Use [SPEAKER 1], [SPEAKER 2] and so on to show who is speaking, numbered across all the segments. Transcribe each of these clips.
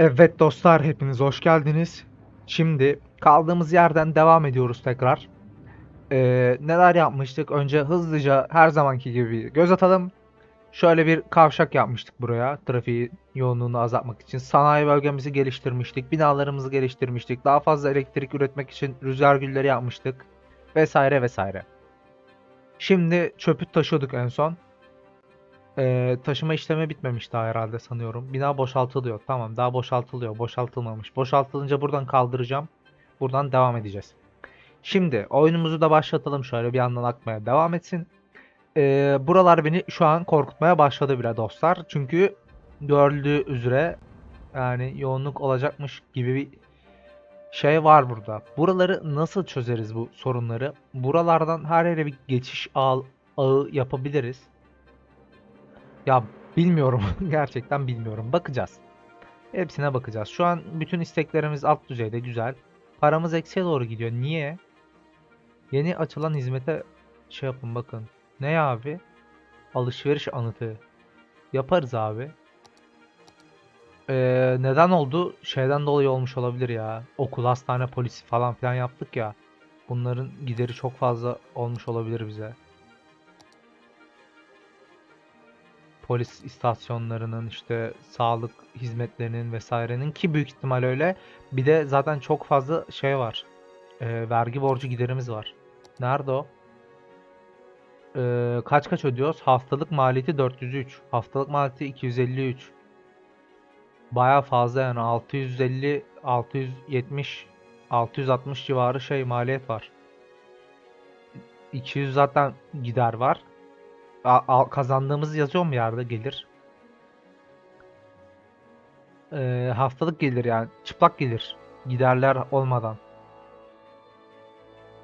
[SPEAKER 1] Evet dostlar hepiniz hoş geldiniz. Şimdi kaldığımız yerden devam ediyoruz tekrar. Ee, neler yapmıştık? Önce hızlıca her zamanki gibi göz atalım. Şöyle bir kavşak yapmıştık buraya. Trafiği yoğunluğunu azaltmak için. Sanayi bölgemizi geliştirmiştik. Binalarımızı geliştirmiştik. Daha fazla elektrik üretmek için rüzgar gülleri yapmıştık. Vesaire vesaire. Şimdi çöpü taşıyorduk en son. Ee, taşıma işlemi bitmemiş daha herhalde sanıyorum. Bina boşaltılıyor. Tamam daha boşaltılıyor. Boşaltılmamış. Boşaltılınca buradan kaldıracağım. Buradan devam edeceğiz. Şimdi oyunumuzu da başlatalım şöyle bir yandan akmaya devam etsin. Ee, buralar beni şu an korkutmaya başladı bile dostlar. Çünkü görüldüğü üzere yani yoğunluk olacakmış gibi bir şey var burada. Buraları nasıl çözeriz bu sorunları? Buralardan her yere bir geçiş ağ, ağı yapabiliriz. Ya bilmiyorum. Gerçekten bilmiyorum. Bakacağız. Hepsine bakacağız. Şu an bütün isteklerimiz alt düzeyde güzel. Paramız eksiye doğru gidiyor. Niye? Yeni açılan hizmete şey yapın bakın. Ne abi? Alışveriş anıtı. Yaparız abi. Ee, neden oldu? Şeyden dolayı olmuş olabilir ya. Okul, hastane, polisi falan filan yaptık ya. Bunların gideri çok fazla olmuş olabilir bize. Polis istasyonlarının işte sağlık hizmetlerinin vesairenin ki büyük ihtimal öyle. Bir de zaten çok fazla şey var. Ee, vergi borcu giderimiz var. Nerede o? Ee, kaç kaç ödüyoruz? Haftalık maliyeti 403. Haftalık maliyeti 253. Baya fazla yani 650 670 660 civarı şey maliyet var. 200 zaten gider var. A- al- kazandığımız yazıyor mu yerde gelir? Ee, haftalık gelir yani çıplak gelir giderler olmadan.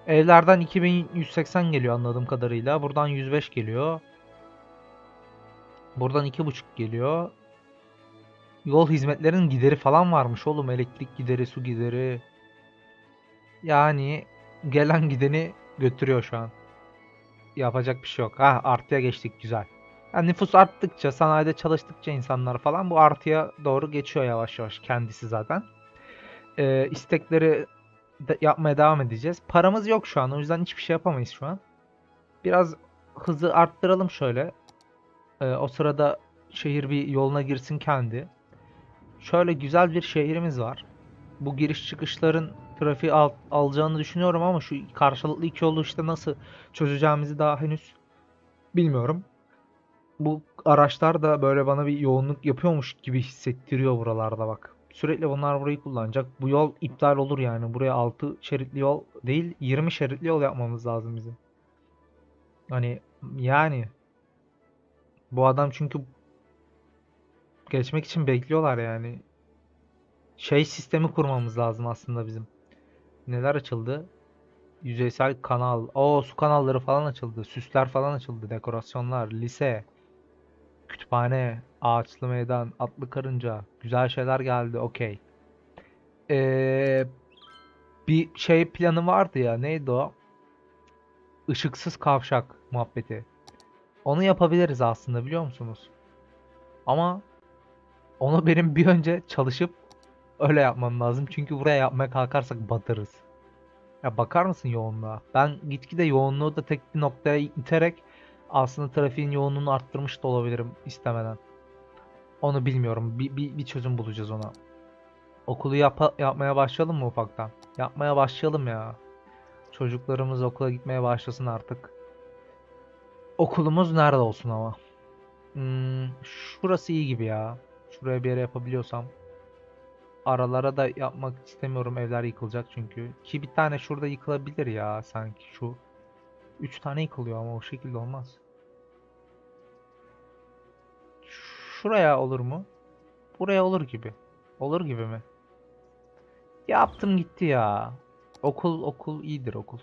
[SPEAKER 1] Evlerden 2180 geliyor anladığım kadarıyla. Buradan 105 geliyor. Buradan 2,5 geliyor. Yol hizmetlerinin gideri falan varmış oğlum. Elektrik gideri, su gideri. Yani gelen gideni götürüyor şu an. Yapacak bir şey yok. Ha artıya geçtik güzel. Yani nüfus arttıkça, sanayide çalıştıkça insanlar falan bu artıya doğru geçiyor yavaş yavaş kendisi zaten. Ee, istekleri de yapmaya devam edeceğiz. Paramız yok şu an o yüzden hiçbir şey yapamayız şu an. Biraz hızı arttıralım şöyle. Ee, o sırada şehir bir yoluna girsin kendi. Şöyle güzel bir şehrimiz var. Bu giriş çıkışların trafiği al, alacağını düşünüyorum ama şu karşılıklı iki yolu işte nasıl çözeceğimizi daha henüz bilmiyorum. Bu araçlar da böyle bana bir yoğunluk yapıyormuş gibi hissettiriyor buralarda bak. Sürekli bunlar burayı kullanacak. Bu yol iptal olur yani. Buraya 6 şeritli yol değil 20 şeritli yol yapmamız lazım bizim. Hani yani bu adam çünkü geçmek için bekliyorlar yani. Şey sistemi kurmamız lazım aslında bizim. Neler açıldı? Yüzeysel kanal. O su kanalları falan açıldı. Süsler falan açıldı. Dekorasyonlar, lise, kütüphane, ağaçlı meydan, atlı karınca. Güzel şeyler geldi. Okey. Ee, bir şey planı vardı ya. Neydi o? Işıksız kavşak muhabbeti. Onu yapabiliriz aslında biliyor musunuz? Ama onu benim bir önce çalışıp öyle yapmam lazım. Çünkü buraya yapmaya kalkarsak batırız. Ya bakar mısın yoğunluğa? Ben gitgide yoğunluğu da tek bir noktaya iterek aslında trafiğin yoğunluğunu arttırmış da olabilirim istemeden. Onu bilmiyorum. Bir, bir, bir çözüm bulacağız ona. Okulu yapa- yapmaya başlayalım mı ufaktan? Yapmaya başlayalım ya. Çocuklarımız okula gitmeye başlasın artık. Okulumuz nerede olsun ama? Hmm, şurası iyi gibi ya. Şuraya bir yere yapabiliyorsam. Aralara da yapmak istemiyorum. Evler yıkılacak çünkü. Ki bir tane şurada yıkılabilir ya sanki şu. Üç tane yıkılıyor ama o şekilde olmaz. Şuraya olur mu? Buraya olur gibi. Olur gibi mi? Yaptım gitti ya. Okul okul iyidir okul.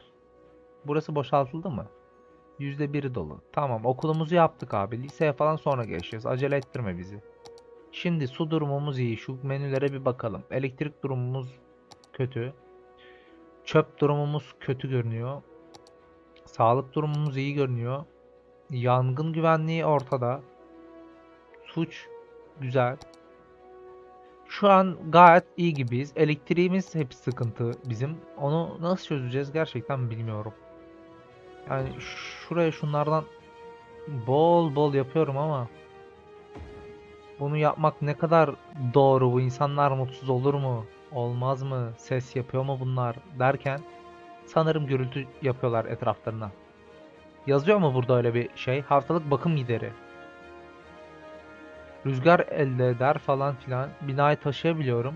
[SPEAKER 1] Burası boşaltıldı mı? Yüzde biri dolu. Tamam okulumuzu yaptık abi. Liseye falan sonra geçeceğiz. Acele ettirme bizi. Şimdi su durumumuz iyi. Şu menülere bir bakalım. Elektrik durumumuz kötü. Çöp durumumuz kötü görünüyor. Sağlık durumumuz iyi görünüyor. Yangın güvenliği ortada. Suç güzel. Şu an gayet iyi gibiyiz. Elektriğimiz hep sıkıntı bizim. Onu nasıl çözeceğiz gerçekten bilmiyorum. Yani şuraya şunlardan bol bol yapıyorum ama bunu yapmak ne kadar doğru? Bu insanlar mutsuz olur mu? Olmaz mı? Ses yapıyor mu bunlar? Derken sanırım gürültü yapıyorlar etraflarına. Yazıyor mu burada öyle bir şey? Haftalık bakım gideri. Rüzgar elde eder falan filan. Binayı taşıyabiliyorum.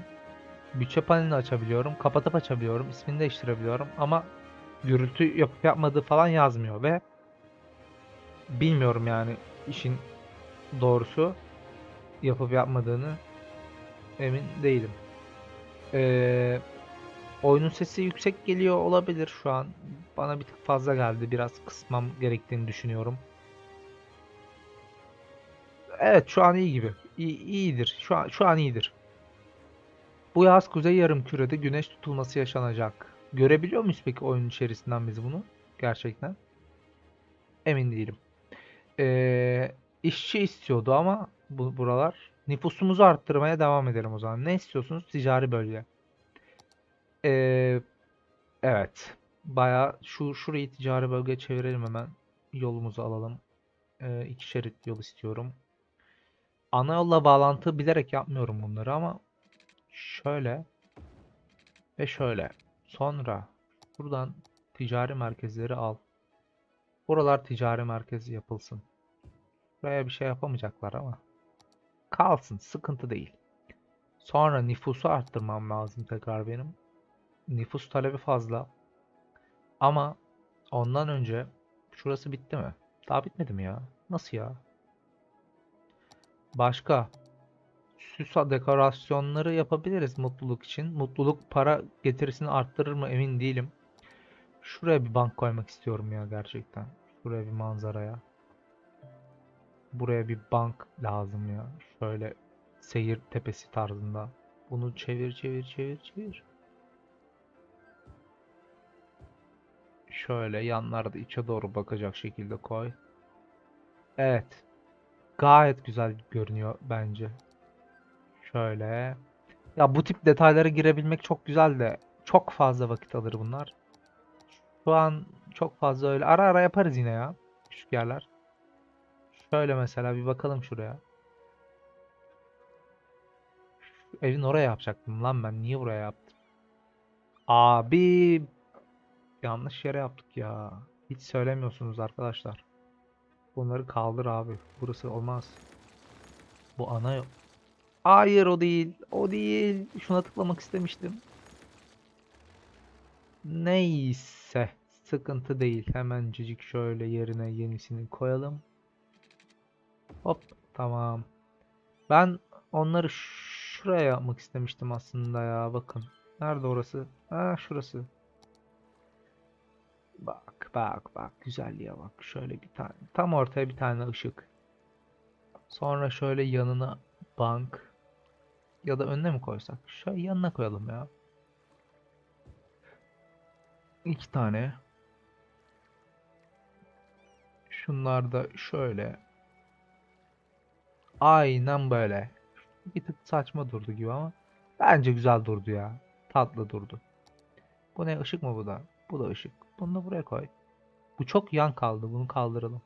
[SPEAKER 1] Bütçe panelini açabiliyorum. Kapatıp açabiliyorum. ismini değiştirebiliyorum. Ama gürültü yapıp yapmadığı falan yazmıyor ve bilmiyorum yani işin doğrusu yapıp yapmadığını emin değilim. Ee, oyunun sesi yüksek geliyor olabilir şu an. Bana bir tık fazla geldi. Biraz kısmam gerektiğini düşünüyorum. Evet şu an iyi gibi. İyi, iyidir. Şu an, şu an iyidir. Bu yaz kuzey yarımkürede güneş tutulması yaşanacak. Görebiliyor muyuz peki oyun içerisinden biz bunu? Gerçekten. Emin değilim. Ee, işçi istiyordu ama bu buralar. Nüfusumuzu arttırmaya devam edelim o zaman. Ne istiyorsunuz? Ticari bölge. Ee, evet. Bayağı şu şurayı ticari bölgeye çevirelim hemen. Yolumuzu alalım. Ee, iki şerit yol istiyorum. Ana yolla bağlantı bilerek yapmıyorum bunları ama şöyle ve şöyle. Sonra buradan ticari merkezleri al. Buralar ticari merkezi yapılsın. Buraya bir şey yapamayacaklar ama. Kalsın, sıkıntı değil. Sonra nüfusu arttırmam lazım tekrar benim. Nüfus talebi fazla. Ama ondan önce şurası bitti mi? Daha bitmedi mi ya? Nasıl ya? Başka süs dekorasyonları yapabiliriz mutluluk için. Mutluluk para getirisini arttırır mı emin değilim. Şuraya bir bank koymak istiyorum ya gerçekten. Şuraya bir manzaraya. Buraya bir bank lazım ya. Şöyle seyir tepesi tarzında. Bunu çevir çevir çevir çevir. Şöyle yanlarda içe doğru bakacak şekilde koy. Evet. Gayet güzel görünüyor bence. Şöyle. Ya bu tip detaylara girebilmek çok güzel de çok fazla vakit alır bunlar. Şu an çok fazla öyle. Ara ara yaparız yine ya. Küçük yerler. Şöyle mesela bir bakalım şuraya. Şu evin oraya yapacaktım lan ben. Niye buraya yaptım? Abi yanlış yere yaptık ya. Hiç söylemiyorsunuz arkadaşlar. Bunları kaldır abi. Burası olmaz. Bu ana yok. Hayır o değil. O değil. Şuna tıklamak istemiştim. Neyse. Sıkıntı değil. Hemencik şöyle yerine yenisini koyalım. Hop. Tamam. Ben onları şuraya yapmak istemiştim aslında ya. Bakın. Nerede orası? Ha şurası. Bak bak bak güzelliğe bak. Şöyle bir tane. Tam ortaya bir tane ışık. Sonra şöyle yanına bank. Ya da önüne mi koysak? Şöyle yanına koyalım ya. İki tane. Şunlar da şöyle. Aynen böyle. Bir tık saçma durdu gibi ama. Bence güzel durdu ya. Tatlı durdu. Bu ne ışık mı bu da? Bu da ışık. Bunu da buraya koy. Bu çok yan kaldı. Bunu kaldıralım.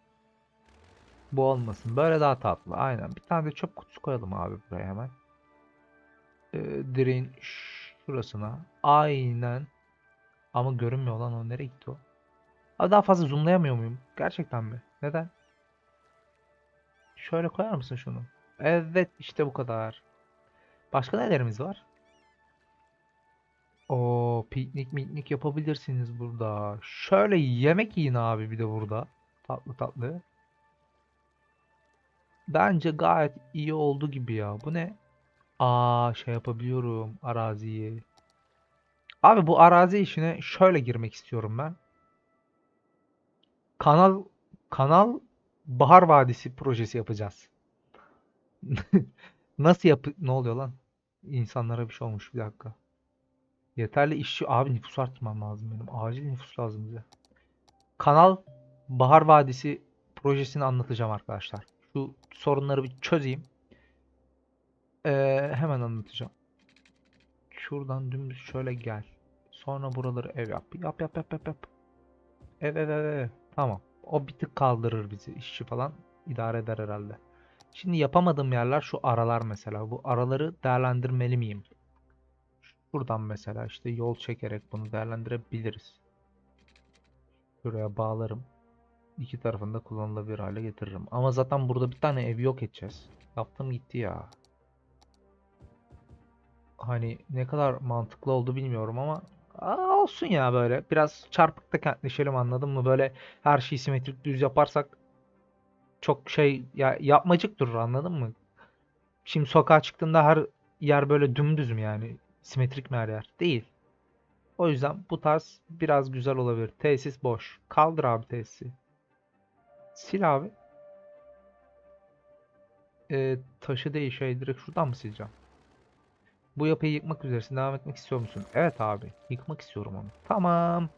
[SPEAKER 1] Bu olmasın. Böyle daha tatlı. Aynen. Bir tane de çöp kutusu koyalım abi buraya hemen. Ee, direğin şurasına. Aynen. Ama görünmüyor lan o. Nereye gitti o? Abi daha fazla zoomlayamıyor muyum? Gerçekten mi? Neden? Şöyle koyar mısın şunu? Evet işte bu kadar. Başka nelerimiz var? O piknik miknik yapabilirsiniz burada. Şöyle yemek yiyin abi bir de burada. Tatlı tatlı. Bence gayet iyi oldu gibi ya. Bu ne? Aa şey yapabiliyorum araziyi. Abi bu arazi işine şöyle girmek istiyorum ben. Kanal kanal Bahar Vadisi projesi yapacağız. Nasıl yap ne oluyor lan? İnsanlara bir şey olmuş bir dakika. Yeterli işçi abi nüfus arttırmam lazım benim. Acil nüfus lazım bize. Kanal Bahar Vadisi projesini anlatacağım arkadaşlar. Şu sorunları bir çözeyim. Ee, hemen anlatacağım. Şuradan dümdüz şöyle gel. Sonra buraları ev yap. Yap yap yap yap yap. Ev ev ev. Tamam. O bir tık kaldırır bizi. İşçi falan idare eder herhalde. Şimdi yapamadığım yerler şu aralar mesela. Bu araları değerlendirmeli miyim? Buradan mesela işte yol çekerek bunu değerlendirebiliriz. Şuraya bağlarım. İki tarafında kullanılabilir hale getiririm. Ama zaten burada bir tane ev yok edeceğiz. Yaptım gitti ya. Hani ne kadar mantıklı oldu bilmiyorum ama Aa, olsun ya böyle. Biraz çarpık da kentleşelim anladın mı? Böyle her şeyi simetrik düz yaparsak çok şey ya yapmacık durur anladın mı? Şimdi sokağa çıktığında her yer böyle dümdüz mü yani? Simetrik mi her yer? Değil. O yüzden bu tarz biraz güzel olabilir. Tesis boş. Kaldır abi tesisi. Sil abi. Ee, taşı değil şey direkt şuradan mı sileceğim? Bu yapıyı yıkmak üzeresin. Devam etmek istiyor musun? Evet abi. Yıkmak istiyorum onu. Tamam.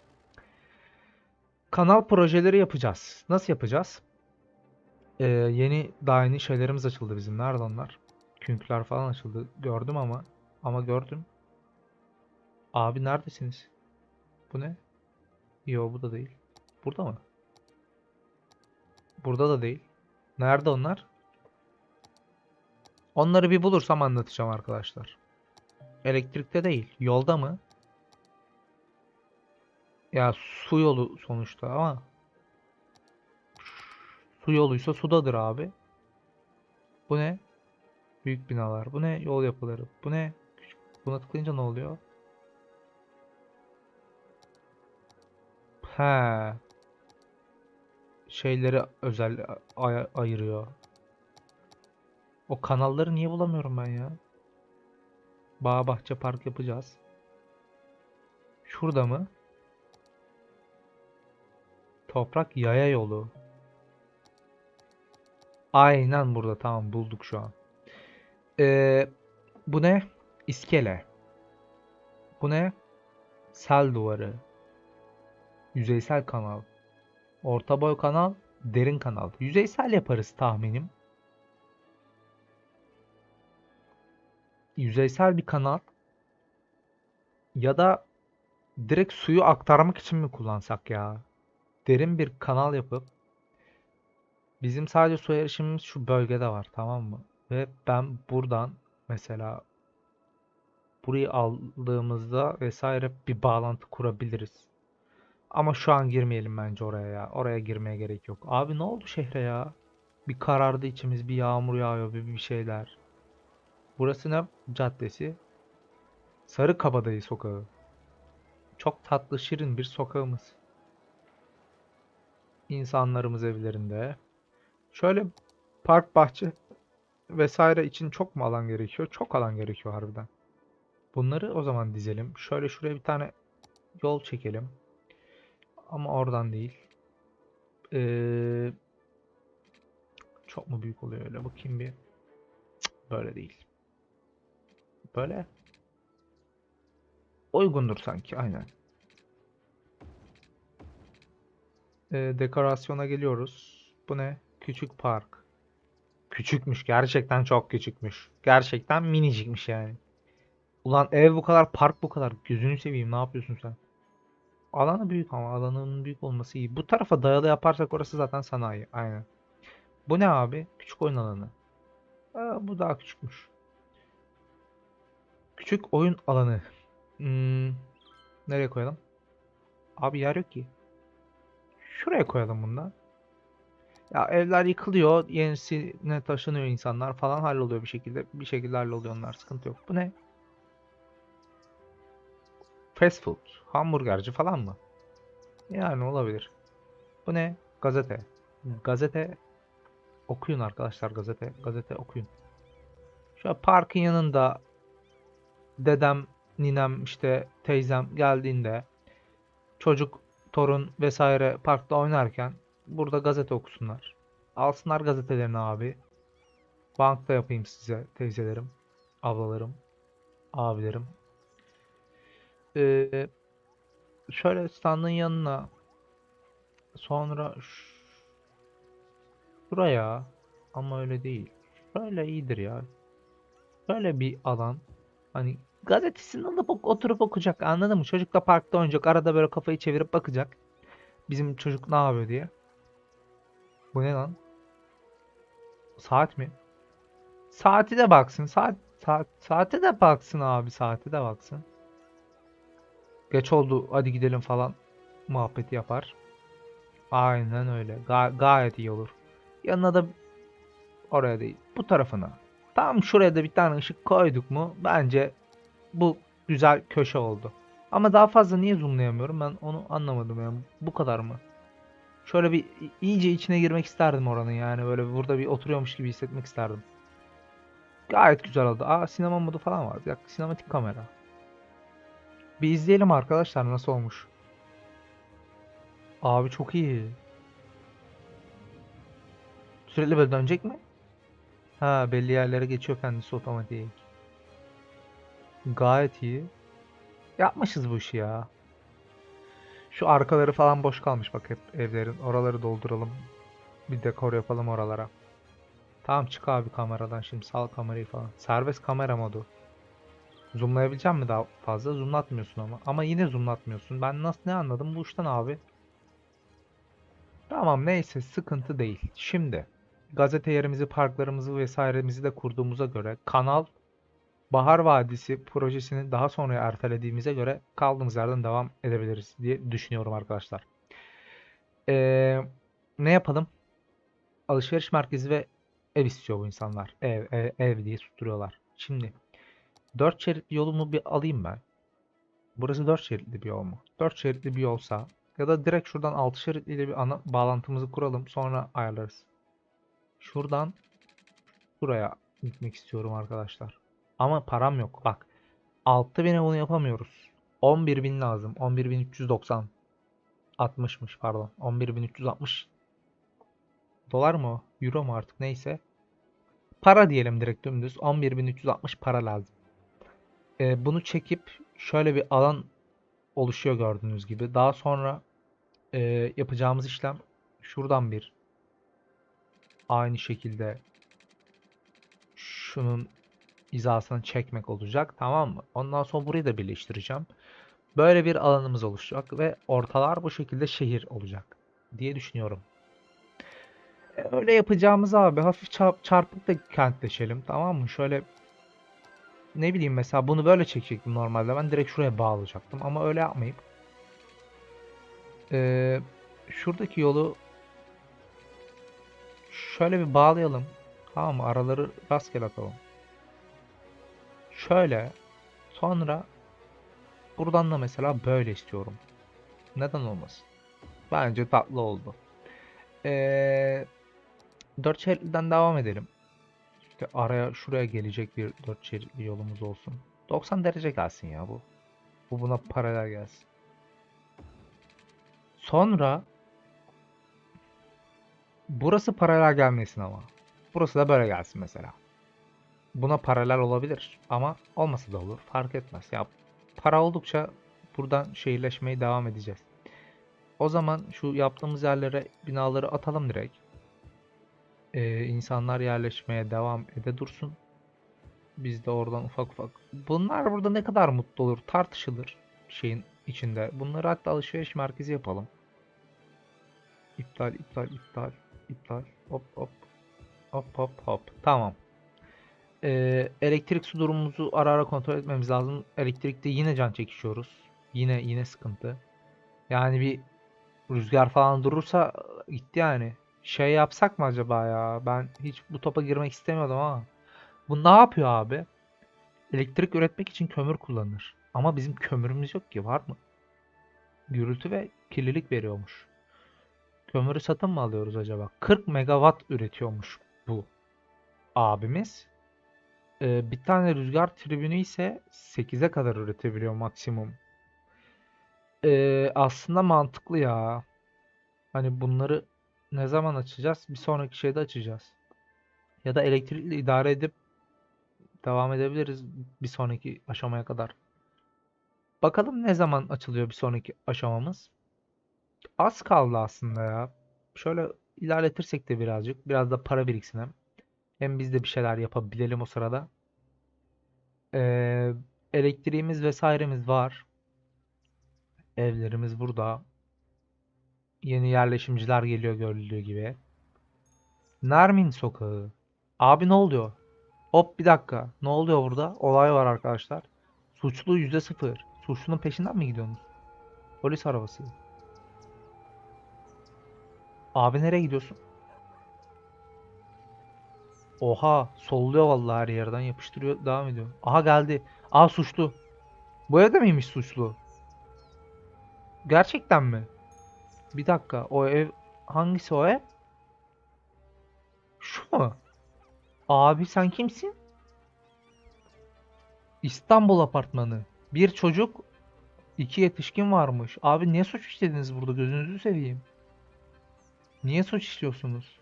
[SPEAKER 1] Kanal projeleri yapacağız. Nasıl yapacağız? Ee, yeni daha yeni şeylerimiz açıldı bizim. Nerede onlar? Künkler falan açıldı. Gördüm ama. Ama gördüm. Abi neredesiniz? Bu ne? Yo bu da değil. Burada mı? Burada da değil. Nerede onlar? Onları bir bulursam anlatacağım arkadaşlar. Elektrikte değil. Yolda mı? Ya su yolu sonuçta ama su yoluysa sudadır abi. Bu ne? Büyük binalar. Bu ne? Yol yapıları. Bu ne? Buna tıklayınca ne oluyor? He. Şeyleri özel ay- ayırıyor. O kanalları niye bulamıyorum ben ya? Bağ bahçe park yapacağız. Şurada mı? Toprak yaya yolu. Aynen burada tamam bulduk şu an. Ee, bu ne? İskele. Bu ne? Sel duvarı. Yüzeysel kanal. Orta boy kanal. Derin kanal. Yüzeysel yaparız tahminim. Yüzeysel bir kanal. Ya da direkt suyu aktarmak için mi kullansak ya? Derin bir kanal yapıp bizim sadece su erişimimiz şu bölgede var tamam mı? Ve ben buradan mesela burayı aldığımızda vesaire bir bağlantı kurabiliriz. Ama şu an girmeyelim bence oraya ya. Oraya girmeye gerek yok. Abi ne oldu şehre ya? Bir karardı içimiz, bir yağmur yağıyor, bir bir şeyler. Burası ne caddesi? Sarı Kabadayı sokağı. Çok tatlı, şirin bir sokağımız. İnsanlarımız evlerinde. Şöyle park, bahçe vesaire için çok mu alan gerekiyor? Çok alan gerekiyor harbiden. Bunları o zaman dizelim. Şöyle şuraya bir tane yol çekelim. Ama oradan değil. Ee, çok mu büyük oluyor öyle? Bakayım bir. Cık, Böyle değil. Böyle. Uygundur sanki. Aynen. Ee, dekorasyona geliyoruz. Bu ne? Küçük park. Küçükmüş. Gerçekten çok küçükmüş. Gerçekten minicikmiş yani. Ulan ev bu kadar, park bu kadar. Gözünü seveyim. Ne yapıyorsun sen? Alanı büyük ama alanın büyük olması iyi. Bu tarafa dayalı yaparsak orası zaten sanayi. Aynen. Bu ne abi? Küçük oyun alanı. Aa, bu daha küçükmüş. Küçük oyun alanı. Hmm, nereye koyalım? Abi yer yok ki. Şuraya koyalım bundan. Ya evler yıkılıyor, yenisine taşınıyor insanlar falan halloluyor bir şekilde. Bir şekilde halloluyor onlar, sıkıntı yok. Bu ne? Fast food, hamburgerci falan mı? Yani olabilir. Bu ne? Gazete. Gazete okuyun arkadaşlar gazete. Gazete okuyun. Şöyle parkın yanında dedem, ninem, işte teyzem geldiğinde çocuk, torun vesaire parkta oynarken burada gazete okusunlar. Alsınlar gazetelerini abi. Bankta yapayım size teyzelerim, ablalarım, abilerim. Ee, şöyle standın yanına sonra şuraya ama öyle değil. Şöyle iyidir ya. Böyle bir alan hani gazetesini alıp oturup okuyacak anladın mı? Çocuk da parkta oynayacak. Arada böyle kafayı çevirip bakacak. Bizim çocuk ne yapıyor diye. Bu ne lan? Saat mi? Saati de baksın. Saat, saat saate de baksın abi. Saate de baksın. Geç oldu. Hadi gidelim falan muhabbeti yapar. Aynen öyle. Ga- gayet iyi olur. Yanına da oraya değil. Bu tarafına. Tam şuraya da bir tane ışık koyduk mu bence bu güzel köşe oldu. Ama daha fazla niye zoomlayamıyorum ben onu anlamadım yani. Bu kadar mı? Şöyle bir iyice içine girmek isterdim oranın yani böyle burada bir oturuyormuş gibi hissetmek isterdim. Gayet güzel oldu. Aa sinema modu falan var. Ya sinematik kamera. Bir izleyelim arkadaşlar nasıl olmuş. Abi çok iyi. Sürekli böyle dönecek mi? Ha belli yerlere geçiyor kendisi otomatik. Gayet iyi. Yapmışız bu işi ya. Şu arkaları falan boş kalmış bak hep evlerin. Oraları dolduralım. Bir dekor yapalım oralara. Tamam çık abi kameradan şimdi sal kamerayı falan. Serbest kamera modu. Zoomlayabilecek mi daha fazla? Zoomlatmıyorsun ama. Ama yine zoomlatmıyorsun. Ben nasıl ne anladım bu işten abi? Tamam neyse sıkıntı değil. Şimdi gazete yerimizi, parklarımızı vesairemizi de kurduğumuza göre kanal Bahar Vadisi projesini daha sonra ertelediğimize göre kaldığımız yerden devam edebiliriz diye düşünüyorum arkadaşlar. Ee, ne yapalım? Alışveriş merkezi ve ev istiyor bu insanlar. Ev, ev, ev diye tutturuyorlar. Şimdi 4 şeritli yolumu bir alayım ben. Burası 4 şeritli bir yol mu? 4 şeritli bir yolsa ya da direkt şuradan 6 şeritliyle bir ana bağlantımızı kuralım sonra ayarlarız. Şuradan buraya gitmek istiyorum arkadaşlar. Ama param yok. Bak 6000'e bunu yapamıyoruz. 11.000 lazım. 11.390 60'mış pardon. 11.360 dolar mı? Euro mu artık neyse. Para diyelim direkt dümdüz. 11.360 para lazım. Ee, bunu çekip şöyle bir alan oluşuyor gördüğünüz gibi. Daha sonra e, yapacağımız işlem şuradan bir aynı şekilde şunun hizasını çekmek olacak. Tamam mı? Ondan sonra burayı da birleştireceğim. Böyle bir alanımız oluşacak ve ortalar bu şekilde şehir olacak diye düşünüyorum. Öyle yapacağımız abi hafif çarp- çarpık da kentleşelim tamam mı? Şöyle ne bileyim mesela bunu böyle çekecektim normalde. Ben direkt şuraya bağlayacaktım ama öyle yapmayıp e, şuradaki yolu şöyle bir bağlayalım. Tamam mı? Araları rastgele atalım. Şöyle sonra buradan da mesela böyle istiyorum. Neden olmasın? Bence tatlı oldu. Ee, 4 şeritten devam edelim. İşte araya şuraya gelecek bir 4 şeritli yolumuz olsun. 90 derece gelsin ya bu. Bu buna paralel gelsin. Sonra burası paralel gelmesin ama. Burası da böyle gelsin mesela. Buna paralel olabilir ama olmasa da olur. Fark etmez. Ya para oldukça buradan şehirleşmeye devam edeceğiz. O zaman şu yaptığımız yerlere binaları atalım direkt. Ee, insanlar yerleşmeye devam ede dursun. Biz de oradan ufak ufak. Bunlar burada ne kadar mutlu olur tartışılır şeyin içinde. Bunları hatta alışveriş merkezi yapalım. İptal, iptal, iptal, iptal. Hop hop. Hop hop hop. Tamam. Ee, elektrik su durumumuzu ara ara kontrol etmemiz lazım. Elektrikte yine can çekişiyoruz. Yine yine sıkıntı. Yani bir rüzgar falan durursa gitti yani. Şey yapsak mı acaba ya? Ben hiç bu topa girmek istemiyordum ama. Bu ne yapıyor abi? Elektrik üretmek için kömür kullanır. Ama bizim kömürümüz yok ki var mı? Gürültü ve kirlilik veriyormuş. Kömürü satın mı alıyoruz acaba? 40 megawatt üretiyormuş bu abimiz. Ee, bir tane rüzgar tribünü ise 8'e kadar üretebiliyor maksimum. Ee, aslında mantıklı ya. Hani bunları ne zaman açacağız? Bir sonraki şeyde açacağız. Ya da elektrikle idare edip devam edebiliriz bir sonraki aşamaya kadar. Bakalım ne zaman açılıyor bir sonraki aşamamız. Az kaldı aslında ya. Şöyle ilerletirsek de birazcık. Biraz da para biriksin hem. Hem biz de bir şeyler yapabilelim o sırada. Ee, Elektriğimiz vesairemiz var. Evlerimiz burada. Yeni yerleşimciler geliyor görüldüğü gibi. Nermin Sokağı. Abi ne oluyor? Hop bir dakika. Ne oluyor burada? Olay var arkadaşlar. Suçlu yüzde sıfır. Suçlunun peşinden mi gidiyorsunuz? Polis arabası. Abi nereye gidiyorsun? Oha solluyor vallahi her yerden yapıştırıyor devam ediyor. Aha geldi. Aa suçlu. Bu evde miymiş suçlu? Gerçekten mi? Bir dakika o ev hangisi o ev? Şu mu? Abi sen kimsin? İstanbul apartmanı. Bir çocuk, iki yetişkin varmış. Abi niye suç işlediniz burada? Gözünüzü seveyim. Niye suç işliyorsunuz?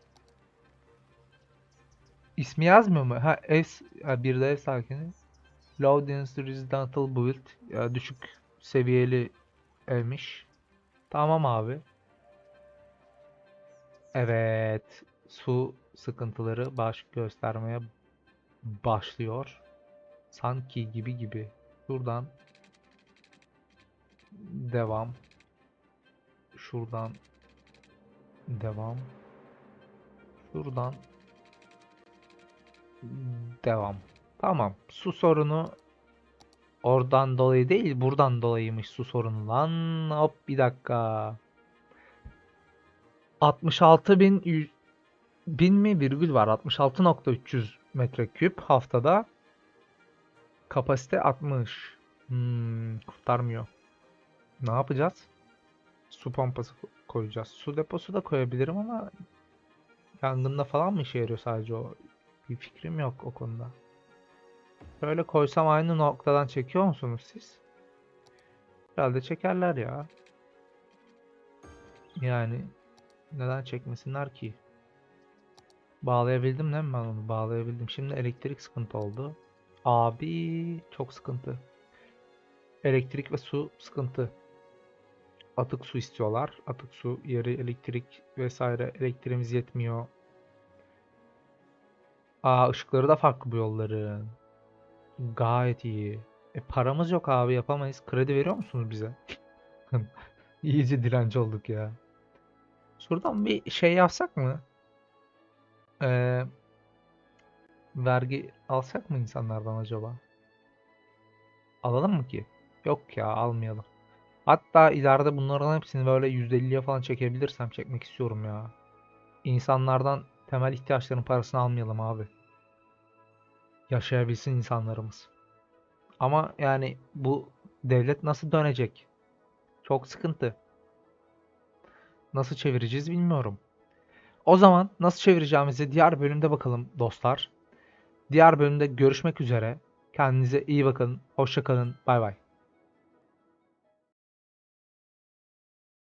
[SPEAKER 1] İsmi yazmıyor mu? Ha ev, bir de ev sakini. Low density residential build. Ya, düşük seviyeli evmiş. Tamam abi. Evet. Su sıkıntıları baş göstermeye başlıyor. Sanki gibi gibi. Şuradan devam. Şuradan devam. Şuradan devam. Tamam. Su sorunu oradan dolayı değil, buradan dolayıymış su sorunu lan. Hop bir dakika. 66 bin bin mi virgül var 66.300 metreküp haftada kapasite 60 hmm, kurtarmıyor ne yapacağız su pompası ko- koyacağız su deposu da koyabilirim ama yangında falan mı işe yarıyor sadece o bir fikrim yok o konuda böyle koysam aynı noktadan çekiyor musunuz siz herhalde çekerler ya yani neden çekmesinler ki? Bağlayabildim değil mi ben onu? Bağlayabildim. Şimdi elektrik sıkıntı oldu. Abi çok sıkıntı. Elektrik ve su sıkıntı. Atık su istiyorlar. Atık su, yeri, elektrik vesaire. Elektriğimiz yetmiyor. Aa ışıkları da farklı bu yolların. Gayet iyi. E paramız yok abi yapamayız. Kredi veriyor musunuz bize? İyice direnci olduk ya. Şuradan bir şey yapsak mı? Ee, vergi alsak mı insanlardan acaba? Alalım mı ki? Yok ya almayalım. Hatta ileride bunların hepsini böyle %50'ye falan çekebilirsem çekmek istiyorum ya. İnsanlardan temel ihtiyaçların parasını almayalım abi. Yaşayabilsin insanlarımız. Ama yani bu devlet nasıl dönecek? Çok sıkıntı. Nasıl çevireceğiz bilmiyorum. O zaman nasıl çevireceğimizi diğer bölümde bakalım dostlar. Diğer bölümde görüşmek üzere. Kendinize iyi bakın. Hoşça kalın. Bay bay.